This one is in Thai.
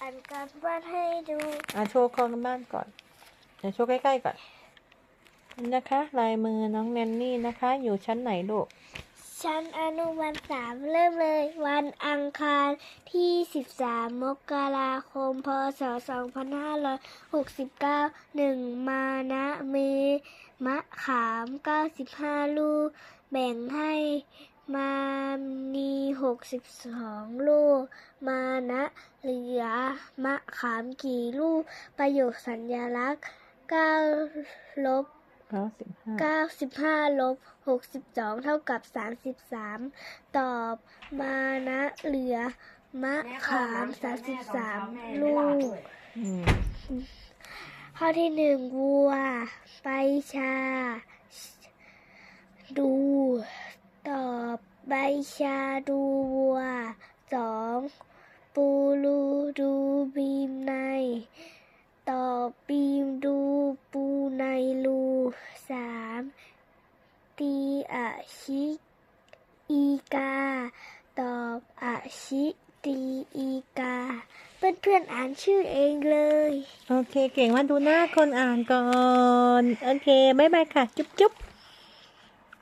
อ่านการบ้านให้ดูอะโชว์คนบ้านก่อนเดี๋ยวโชว์ใกล้ๆก่อนนี่นะคะ ลายมือน้องแนนนี่นะคะ อยู่ชั้นไหนลูก ชั้นอนุบาลสามเริ่มเลย วันอังคารที่ 13 มกราคม พศ 2569หนึ่งมานะเมมะขาม 95 ลูก แบ่งให้มานี62ลูก มา นะเหลือมะขามกี่ลูก ประโยคสัญลักษณ์9ลบแล้วสิบห้าเก้าสิบห้าลบหกสิบสองเท่ากับสามสิบสามตอบมานะเหลือมะขามสามสิบสามลูกอืมข้อที่หนึ่งวัว ไปชา ดู ตอบใบชาดูวัว สามตีอาชิอีกา ตอบอาชิตีอีกา เพื่อนเพื่อนอ่านชื่อเองเลย โอเค เก่งมาดูหน้าคนอ่านก่อน โอเค บ๊ายบายค่ะ จุ๊บจุ๊บ